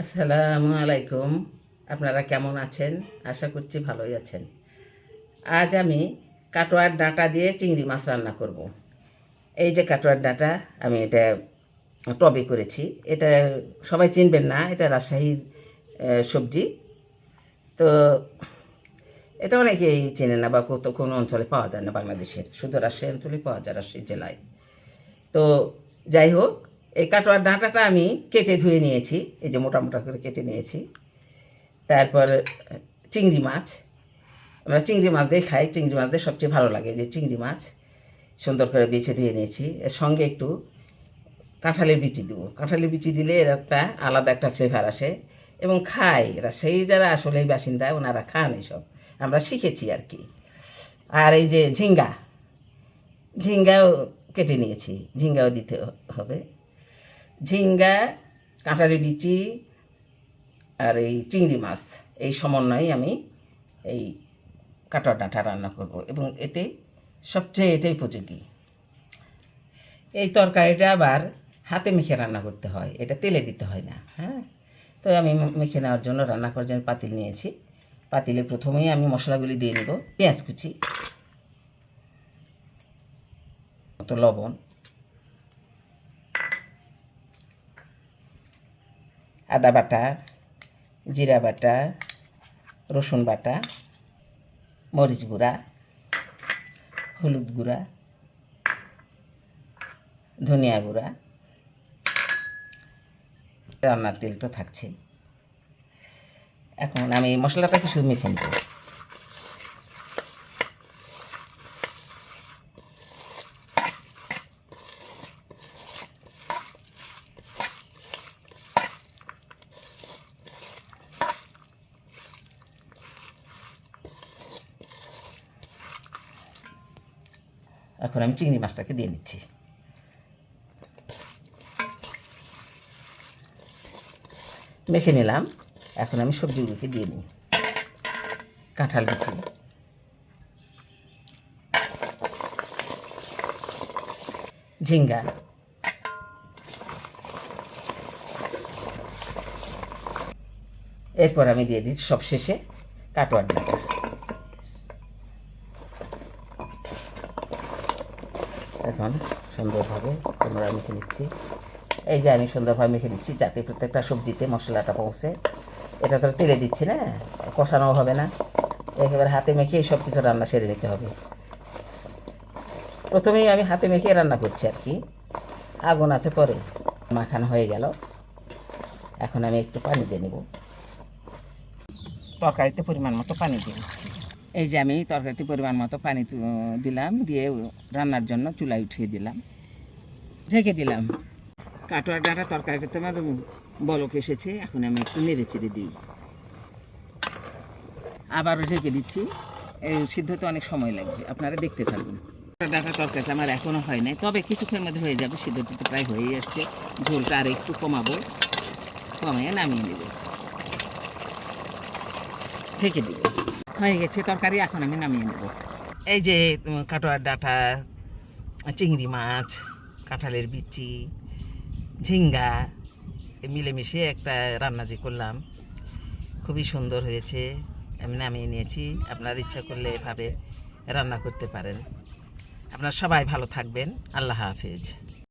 আসসালামু আলাইকুম। আপনারা কেমন আছেন? আশা করছি ভালোই আছেন। আজ আমি কাটোয়ার ডাঁটা দিয়ে চিংড়ি মাছ রান্না করব। এই যে কাটোয়ার ডাঁটা, আমি এটা টবে করেছি। এটা সবাই চিনবেন না, এটা রাজশাহীর সবজি। তো এটা অনেকেই চেনে না বা কত, কোনো অঞ্চলে পাওয়া যায় না বাংলাদেশের। শুধু রাজশাহী অঞ্চলে পাওয়া যায়, রাজশাহী জেলায়। তো যাই হোক এই কাটোয়ার ডাঁটাটা আমি কেটে ধুয়ে নিয়েছি, এই যে মোটা মোটা করে কেটে নিয়েছি। তারপর চিংড়ি মাছ, আমরা চিংড়ি মাছ দিয়ে খাই, চিংড়ি মাছ দিয়ে সবচেয়ে ভালো লাগে যে চিংড়ি মাছ সুন্দর করে বেছে ধুয়ে নিয়েছি। এর সঙ্গে একটু কাঁঠালের বিচি দেবো। কাঁঠালের বিচি দিলে এর একটা আলাদা একটা ফ্লেভার আসে এবং খাই এরা। সেই যারা আসলে বাসিন্দা, ওনারা খান এইসব আমরা শিখেছি আর কি। আর এই যে ঝিঙ্গা, ঝিঙ্গাও কেটে নিয়েছি। ঝিঙ্গাও দিতে হবে। ঝিঙ্গা, কাঁঠালের বিচি আর এই চিংড়ি মাছ। এই সমন্বয়ে আমি এই কাটা ডাঁটা রান্না করব এবং এতে সবচেয়ে এটাই উপযোগী। এই তরকারিটা আবার হাতে মেখে রান্না করতে হয়, এটা তেলে দিতে হয় না হ্যাঁ? তো আমি মেখে নেওয়ার জন্য রান্না করার জন্য পাতিল নিয়েছি। পাতিলে প্রথমেই আমি মশলাগুলি দিয়ে নেব, পেঁয়াজ কুচি, মতো লবণ আদা বাটা, জিরা বাটা, রসুন বাটা, মরিচ গুঁড়া, হলুদ গুঁড়া, ধনিয়া গুঁড়া। রান্নার তেল তো থাকছে এখন আমি মশলাটা কিছু মেখে নেব। এখন আমি চিংড়ি মাছটাকে দিয়ে নিচ্ছি মেখে নিলাম। এখন আমি সবজিগুলোকে দিয়ে নিই কাঁঠাল বিচি। ঝিঙ্গা। এরপর আমি দিয়ে দিচ্ছি সব শেষে কাটোয়ার ডাঁটা। এখন সুন্দরভাবে তোমরা মেখে নিচ্ছি। এই যে আমি সুন্দরভাবে মেখে নিচ্ছি, যাতে প্রত্যেকটা সবজিতে মশলাটা পৌঁছে। এটা তো তেলে দিচ্ছি না, কষানো হবে না। একেবারে হাতে মেখে সব কিছু রান্না সেরে নিতে হবে। প্রথমেই আমি হাতে মেখে রান্না করছি আর কি। আগুন আছে পরে। মাখানো হয়ে গেল। এখন আমি একটু পানি দিয়ে নেব। তরকারিতে পরিমাণ মতো পানি দিয়ে দিচ্ছি এই যে আমি তরকারিতে পরিমাণ মতো পানি দিলাম, দিয়ে রান্নার জন্য চুলায় উঠিয়ে দিলাম। ঢেকে দিলাম। কাটোয়ার ডাঁটা তরকারিতে আমার বলক এসেছে, এখন আমি একটু নেড়ে চেড়ে দিই। আবারও ঢেকে দিচ্ছি। এই সিদ্ধ সিদ্ধতে অনেক সময় লাগবে, আপনারা দেখতে থাকুন। ডাঁটা তরকারিটা আমার এখনও হয় নাই, তবে কিছুক্ষণের মধ্যে হয়ে যাবে, সিদ্ধটা তো প্রায় হয়েই আসছে। ঝোলটা আর একটু কমাবো কমিয়ে নামিয়ে নেব। ঢেকে দিব। হয়ে গেছে, তরকারি এখন আমি নামিয়ে নেব। এই যে কাটোয়ার ডাঁটা, চিংড়ি মাছ, কাঁঠালের বিচি, ঝিঙ্গা মিলেমিশে একটা রান্না যে করলাম, খুবই সুন্দর হয়েছে, আমি নামিয়ে নিয়েছি। আপনার ইচ্ছা করলে এভাবে রান্না করতে পারেন। আপনারা সবাই ভালো থাকবেন। আল্লাহ হাফেজ।